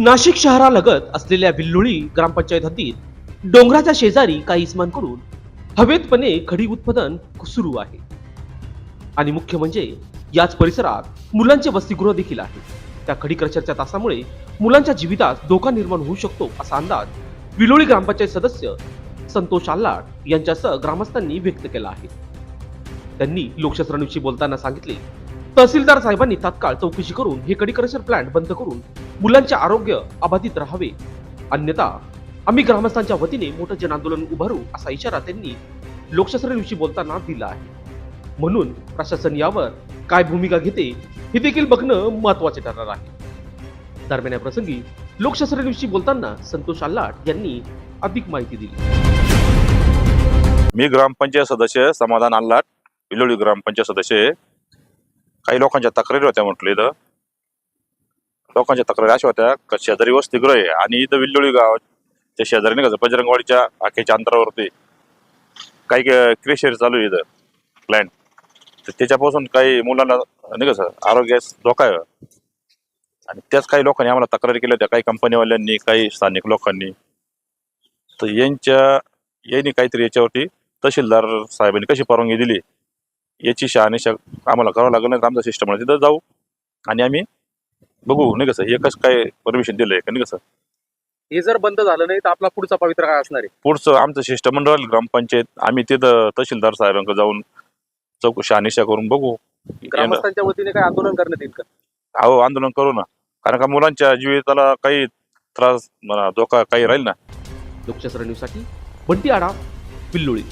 नाशिक शहरालगत असलेल्या विल्लोळी ग्रामपंचायत हद्दीत डोंगराच्या शेजारी काही इस्मांकडून हवेतपणे खडी उत्पादन सुरू आहे. आणि मुख्य म्हणजे याच परिसरात मुलांचे वसतिगृह देखील आहे. त्या खडी क्रशरच्या तासामुळे मुलांच्या जीवितात धोका निर्माण होऊ शकतो असा अंदाज विलोळी ग्रामपंचायत सदस्य संतोष आल्लाट यांच्यासह ग्रामस्थांनी व्यक्त केला आहे. त्यांनी लोकशास्त्रांविषयी बोलताना सांगितले तहसीलदार साहेबांनी तात्काळ चौकशी करून हे कडी प्लांट बंद करून मुलांचे आरोग्य अबाधित राहावे. अन्यथा आम्ही ग्रामस्थांच्या वतीने मोठं जन आंदोलन उभारू असा इशारा त्यांनी लोकशास्त्रांविषयी बोलताना दिला आहे. म्हणून प्रशासन यावर काय भूमिका घेते हे देखील बघणं महत्त्वाचे ठरणार आहे. दरम्यान या प्रसंगी लोकशास्त्रांविषयी बोलताना संतोष आल्लाट यांनी अधिक माहिती दिली. मी ग्रामपंचायत सदस्य समाधान आल्लाट विलोळी ग्रामपंचायत सदस्य. आहे काही लोकांच्या तक्रारी होत्या म्हटलं इथं. लोकांच्या तक्रारी अशा होत्या का शेजारी वसतिगृह आहे आणि इथं विल्लोळी गाव त्या शेजारी नाही का बजरंगवाडीच्या आखेच्या अंतरावरती काही क्रेशर चालू आहे इथं प्लॅन तर त्याच्यापासून काही मुलांना नाही का सर आरोग्यास धोका आहे. आणि त्याच काही लोकांनी आम्हाला तक्रारी केल्या होत्या काही कंपनीवाल्यांनी काही स्थानिक लोकांनी. तर यांच्या यांनी काहीतरी याच्यावरती तहसीलदार साहेबांनी कशी परवानगी दिली? याची शहानिशा आम्हाला करावं लागेल नाही तर आमचा सिस्टम तिथं जाऊ आणि आम्ही बघू नाही कसं हे कसं काय परमिशन दिलंय का नाही कसं हे जर बंद झालं नाही तर आपला पुढचा पवित्र काय असणार आहे. पुढचं आमचं शिष्टमंडळ ग्रामपंचायत आम्ही तिथं तहसीलदार साहेबांकडे जाऊन चौकशी शहानिशा करून बघू. ग्रामस्थांच्या वतीने काय आंदोलन करण्यात येईल का? अहो आंदोलन करू ना. कारण का मुलांच्या जीविताला काही त्रास म्हणा धोका काही राहील ना? लोकशास्त्र न्यूजसाठी बंटी आडा विल्लोळी.